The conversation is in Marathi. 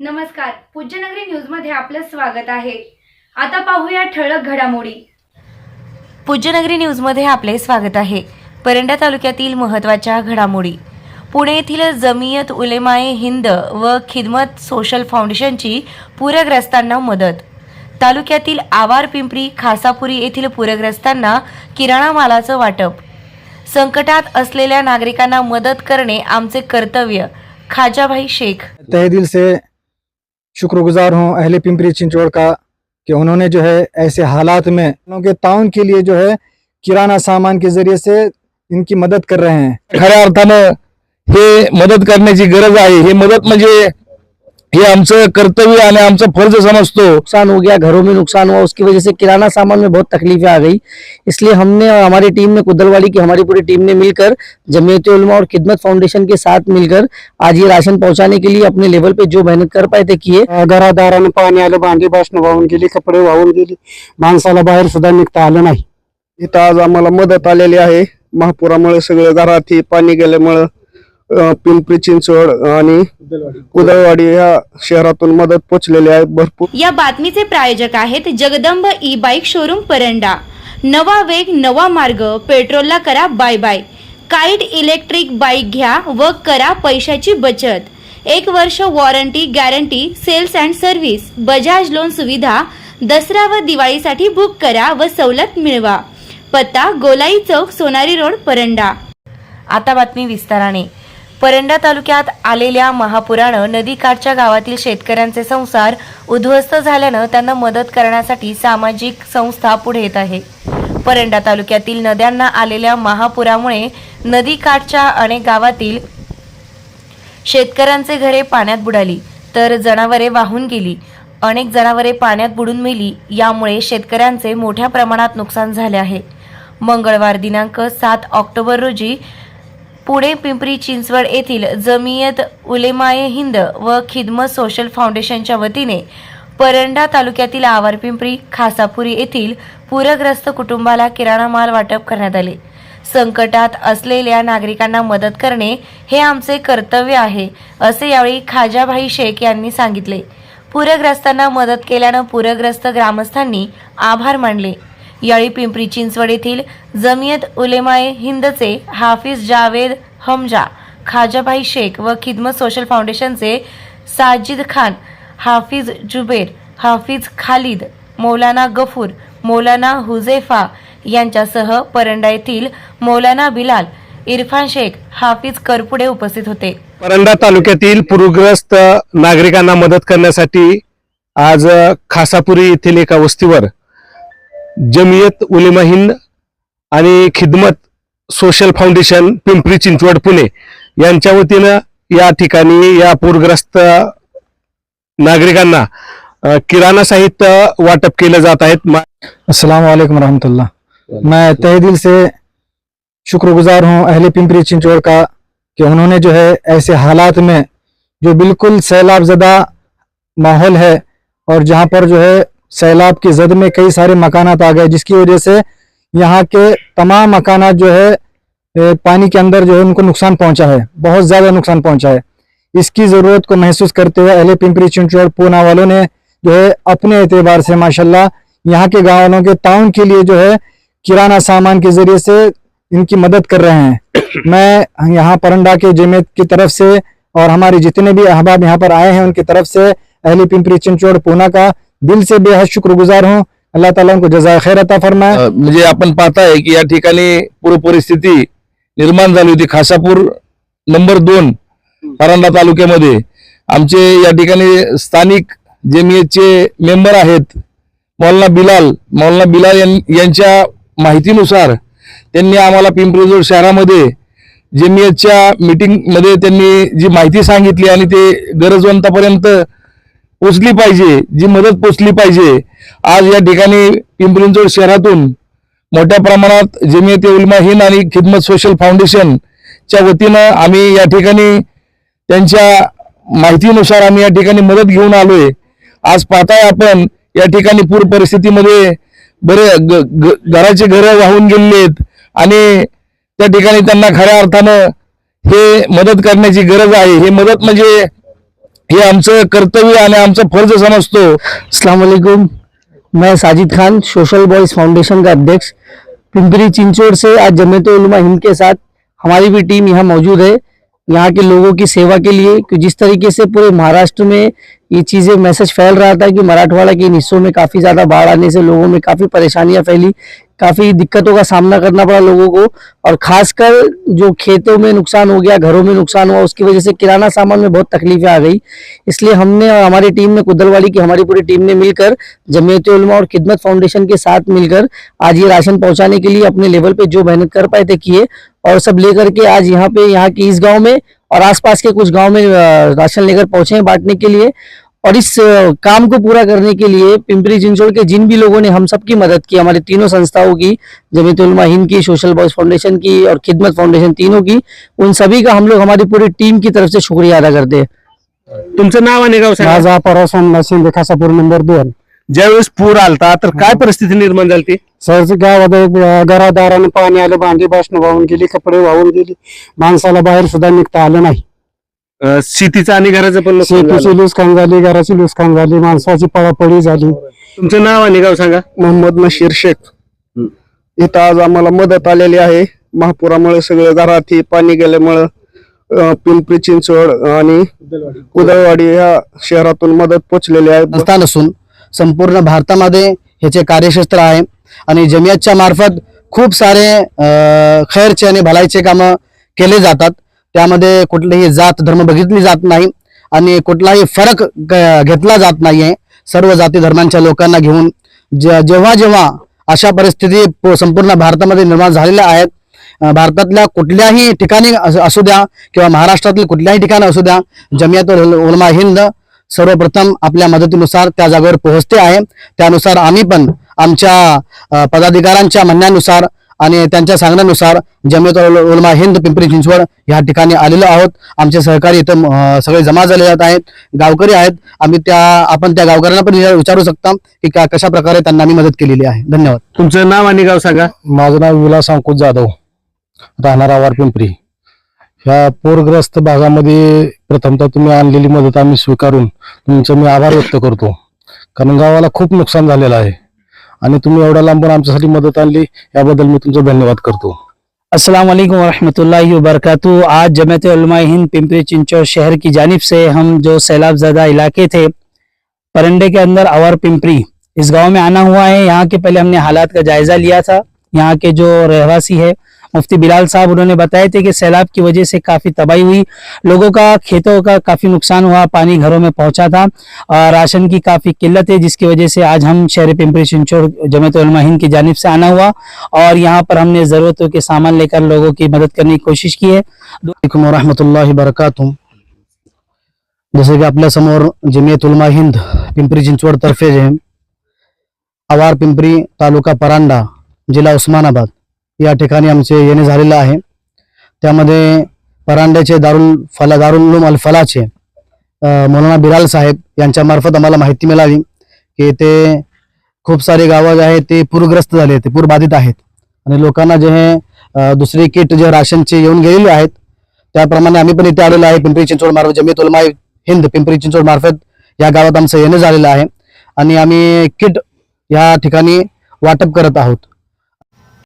नमस्कार. पूज्यनगरी न्यूजमध्ये आपलं स्वागत आहे. आता पाहूया ठळक घडामोडी. पूज्यनगरी न्यूजमध्ये आपले स्वागत आहे. परंडा तालुक्यातील महत्त्वाच्या घडामोडी. पुणे येथील जमियत उलेमाए हिंद व खिदमत सोशल फाउंडेशनची पूरग्रस्तांना मदत. तालुक्यातील आवार पिंपरी खासापुरी येथील पूरग्रस्तांना किराणा मालाचं वाटप. संकटात असलेल्या नागरिकांना मदत करणे आमचे कर्तव्य. खाजाभाई शेख. तहे दिल से शुक्रगुजार हूँ अहले पिंपरी चिंचवड़ का कि उन्होंने जो है ऐसे हालात में उनके ताउन के लिए जो है किराना सामान के जरिए से इनकी मदद कर रहे हैं। खऱ्या अर्थानं हे मदत करण्याची गरज आहे. हे मदत म्हणजे हे आमचं कर्तव्य आणि आमचं फर्ज समजतो. नुकसान हो गया घरों में नुकसान हुआ उसकी वजह से किराना सामान में बहुत तकलीफें आ गई। इसलिए हमने और हमारी टीम ने कुदलवाड़ी की हमारी पूरी टीम ने मिलकर जमीयत उलमा और खिदमत फाउंडेशन के साथ मिलकर आज ये राशन पहुंचाने के लिए अपने लेवल पे जो मेहनत कर पाए थे किए। घरादारानं पाणी आलं भांडी भाषणं वाहून गेली कपडे वाहून गेली माणसाला बाहेर सुद्धा निघता आलं नाही. इथं आज आम्हाला मदत आलेली आहे. महापुरामुळे सगळं घरात पाणी गेल्यामुळं पिंपरी चिंचवड आणि कुदळवाडी ह्या शहरातून मदत पोचलेली आहे भरपूर. या बातमीचे प्रायोजक आहेत Jagdamb E bike showroom Paranda. नवा वेग नवा मार्ग पेट्रोलला करा bye bye. Kite electric bike घ्या व करा पैशाची बचत. एक वर्ष warranty guarantee sales and service Bajaj loan सुविधा दसरा व दिवाळीसाठी बुक करा व सवलत मिळवा. पत्ता गोलाई चौक सोनारी रोड परंडा. आता बातमी विस्ताराने. परंडा तालुक्यात आलेल्या महापुरानं नदीकाठच्या गावातील शेतकऱ्यांचे संसार उद्ध्वस्त झाल्यानं त्यांना मदत करण्यासाठी सामाजिक संस्था पुढे येत आहे. परंडा तालुक्यातील नद्यांना आलेल्या महापुरामुळे नदीकाठच्या अनेक गावातील शेतकऱ्यांचे घरे पाण्यात बुडाली तर जनावरे वाहून गेली. अनेक जनावरे पाण्यात बुडून मेली यामुळे शेतकऱ्यांचे मोठ्या प्रमाणात नुकसान झाले आहे. मंगळवार दिनांक सात ऑक्टोबर रोजी पुणे पिंपरी चिंचवड येथील जमियत उलेमाए हिंद व खिदमत सोशल फाउंडेशनच्या वतीने परंडा तालुक्यातील आवारपिंपरी खासापुरी येथील पूरग्रस्त कुटुंबाला किराणा माल वाटप करण्यात आले. संकटात असलेल्या नागरिकांना मदत करणे हे आमचे कर्तव्य आहे असे यावेळी खाजाभाई शेख यांनी सांगितले. पूरग्रस्तांना मदत केल्यानं पूरग्रस्त ग्रामस्थांनी आभार मानले. याळी पिंपरी चिंचवड येथील जमियत उलेमाए हिंदचे हाफिज जावेद हमजा खाजाभाई शेख व खिदमत सोशल फाउंडेशनचे साजिद खान हाफिज जुबेर हाफिज खालिद मौलाना गफूर मौलाना हुझेफा यांच्यासह परंडा येथील मौलाना बिलाल इरफान शेख हाफिज करपुडे उपस्थित होते. परंडा तालुक्यातील पूरग्रस्त नागरिकांना मदत करण्यासाठी आज खासापुरी येथील एका वस्तीवर जमियत उलेमा हिंद खिदमत सोशल फाउंडेशन, पिंपरी चिंचवड, पुणे यांच्या या ठिकाणी या पूरग्रस्त नागरिकांना किराणा साहित्य वाटप केलं जात आहेत. अस्सलाम वालेकुम रहमतुल्लाह मैं तहे दिल से शुक्रगुजार हूँ अहले पिंपरी चिंचवड़ का कि उन्होंने जो है ऐसे हालात में जो बिल्कुल सैलाब ज़दा माहौल है और जहाँ पर जो है सैलाब की जद में कई सारे मकानात आ गए जिसकी वजह से यहाँ के तमाम मकानात जो है पानी के अंदर जो है उनको नुकसान पहुँचा है बहुत ज़्यादा नुकसान पहुँचा है। इसकी ज़रूरत को महसूस करते हुए अहले पिंपरी चिंचवड़ पूना वालों ने जो है अपने एतबार से माशाल्लाह यहाँ के गाँव वालों के ताउन के लिए जो है किराना सामान के ज़रिए से इनकी मदद कर रहे हैं। मैं यहाँ परंडा के जमेत की तरफ़ से और हमारे जितने भी अहबाब यहाँ पर आए हैं उनकी तरफ़ से अहले पिंपरी चिंचौड़ पूना का दिल से बेहद शुक्रगुजार हूँ। अल्लाह ताला उनको जजाय खैर अता फरमाए। म्हणजे आपण पाहताय की या ठिकाणी पूर परिस्थिती निर्माण झाली होती खासापूर नंबर दोन परांडा तालुक्यामध्ये। आमचे या ठिकाणी स्थानिक जेमीएचे मेंबर आहेत मौलाना बिलाल मौलाना बिलाल यां- यांच्या माहितीनुसार त्यांनी आम्हाला पिंपरी शहरामध्ये जेमीएच्या मीटिंगमध्ये त्यांनी जी माहिती सांगितली आणि ते गरजवंतापर्यंत पोचली पाहिजे जी मदत पोचली पाहिजे. आज या ठिकाणी पिंपरी शहरातून मोठ्या प्रमाणात जमियत उलमा हिंद आणि खिदमत सोशल फाउंडेशनच्या वतीनं आम्ही या ठिकाणी त्यांच्या माहितीनुसार आम्ही या ठिकाणी मदत घेऊन आलोय. आज पाहताय आपण या ठिकाणी पूर परिस्थितीमध्ये बरे ग- ग- घराचे घर वाहून गेलेले आहेत आणि त्या ठिकाणी त्यांना खऱ्या अर्थानं हे मदत करण्याची गरज आहे. हे मदत म्हणजे हे आमचं कर्तव्य आमचं फ़र्ज़ समजतो. अस्सलाम मैं Sajid Khan social boys foundation का अध्यक्ष. पिंपरी चिंचोड़ से आज जमेत उलमा हिंद के साथ हमारी भी टीम यहाँ मौजूद है। यहाँ के लोगों की सेवा के लिए कि जिस तरीके से पूरे महाराष्ट्र में ये चीज़ें मैसेज फैल रहा था कि मराठवाड़ा के इन हिस्सों में काफ़ी ज़्यादा बाढ़ आने से लोगों में काफ़ी परेशानियाँ फैली। काफ़ी दिक्कतों का सामना करना पड़ा लोगों को। और खासकर जो खेतों में नुकसान हो गया, घरों में नुकसान हुआ, उसकी वजह से किराना सामान में बहुत तकलीफें आ गई। इसलिए हमने और हमारी टीम ने, कुदलवाड़ी की हमारी पूरी टीम ने मिलकर, जमीयत उलमा और खिदमत फाउंडेशन के साथ मिलकर, आज ये राशन पहुँचाने के लिए अपने लेवल पे जो मेहनत कर पाए थे किए, और सब लेकर के आज यहाँ पे, यहाँ की इस गाँव में और आसपास के कुछ गाँव में राशन लेकर पहुँचे हैं बांटने के लिए। और इस काम को पूरा करने के लिए पिंपरी चिंचोड़ के जिन भी लोगों ने हम सबकी मदद की हमारी तीनों संस्थाओं की जमीयत उलमा हिंद की सोशल बॉयज़ फाउंडेशन की और खिदमत फाउंडेशन तीनों की उन सभी का हम लोग हमारी पूरी टीम की तरफ़ से शुक्रिया अदा करते हैं। तुमचं नाव आणि गाव सांगा. माझा परवासन शिंदे खासापूर नंबर दोन. ज्यावेळेस पूर आलता तर काय परिस्थिती निर्माण झाली सरच गावात घरादारानं पाणी आलं भांडी भाषणं वाहून गेली कपडे वाहून गेली. माणसाला बाहेर सुद्धा निघता आलं नाही. शेतीचं आणि घराचं पण नुकसान झालं. शेतीची लुसकान झाली घराची लुसकान झाली माणसाची पळापळी झाली. तुमचं नाव आणि गाव सांगा. मोहम्मद नशीर शेख. इथं आज आम्हाला मदत आलेली आहे. महापुरामुळे सगळं घरात हे पाणी गेल्यामुळं अं, पिंपरी चिंचवड आणि कुदळवाडी ह्या शहरातून मदत पोचलेली आहे. संस्थान असून संपूर्ण भारतामध्ये ह्याचे कार्यक्षेत्र आहे. आणि जमियतच्या मार्फत खूप सारे अ, खैरचे आणि भलाईचे कामं केले जातात. त्यामध्ये कुठलीही जात धर्म बघितली जात नाही आणि कुठलाही फरक घेतला जात नाहीये. सर्व जाती धर्मांच्या लोकांना घेऊन जेव्हा जेव्हा अशा परिस्थिती संपूर्ण भारतामध्ये निर्माण झालेल्या आहेत भारतातल्या कुठल्याही ठिकाणी असू द्या किंवा महाराष्ट्रातील कुठल्याही ठिकाणी असू द्या जमियात उलमा हिंद सर्वप्रथम आपल्या मदतीनुसार त्या जागेवर पोहोचते आहे. त्यानुसार आम्ही पण आमच्या पदाधिकाऱ्यांच्या म्हणण्यानुसार आणि त्यांच्या सांगण्यानुसार जमियत उल- उलमा हिंद पिंपरी चिंचवड या ठिकाणी आलेलो आहोत. आमचे सहकारी इथं सगळे जमा झाले जात आहेत. गावकरी आहेत. आम्ही त्या आपण त्या गावकऱ्यांना पण विचार- शकता की का- कशा प्रकारे त्यांना आम्ही मदत केलेली आहे. धन्यवाद. तुमचं नाव आणि गाव सांगा. माझं नाव विलास अंकुश जाधव. राहणार आवार पिंपरी. ह्या पूरग्रस्त भागामध्ये प्रथमतः तुम्ही आणलेली मदत आम्ही स्वीकारून तुमचं मी आभार व्यक्त करतो. कारण गावाला खूप नुकसान झालेलं आहे. तुम्ही एवढ्या लांबून मदत आणली, याबद्दल मी तुमचा धन्यवाद करतो. असलम वरहमल वरक आज जमत हिंद पिंपरी चिंचौर शहर की जानब से हम जो सैलाब ज़्यादा इलाके थे, परंडे के अंदर अवर पिंपरी, इस गाँव में आना हुआ है। यहाँ के पहले हमने हालात का जायजा लिया था। यहाँ के जो रहवासी है मुफ्ती बिलाल साहब, उन्होंने बताए थे कि सैलाब की वजह से काफ़ी तबाही हुई। लोगों का, खेतों का काफ़ी नुकसान हुआ, पानी घरों में पहुँचा था। और राशन की काफ़ी किल्लत है, जिसकी वजह से आज हम शहर पिंपरी चिंचौर जमात हिंद की जानब से आना हुआ और यहाँ पर हमने जरूरतों के सामान लेकर लोगों की मदद करने की कोशिश की है। वरहमतुल्लाहि वबरकातुहू जसे की आपल्या समोर जमियत उलमा हिंद पिंपरी चिंचवड तर्फे जे आवार पिंपरी तालुका परांडा जिल्हा उस्मानाबाद। या ठिकाणी आमचे येणे झालेलं आहे. त्यामध्ये परांड्याचे दारुल फला दारुल अल फलाचे मौलाना बिराल साहेब यांच्यामार्फत आम्हाला माहिती मिळाली की ते खूप सारे गावं जे आहेत ते पूरग्रस्त झाले ते पूरबाधित आहेत. आणि लोकांना जे हे दुसरी दुसरे किट जे राशनचे येऊन गेलेले आहेत त्याप्रमाणे आम्ही पण इथे आलेलो आहे पिंपरी चिंचवड मार्फत जमियत उलमा हिंद पिंपरी चिंचवड मार्फत या गावात आमचं येणं झालेलं आहे. आणि आम्ही किट या ठिकाणी वाटप करत आहोत.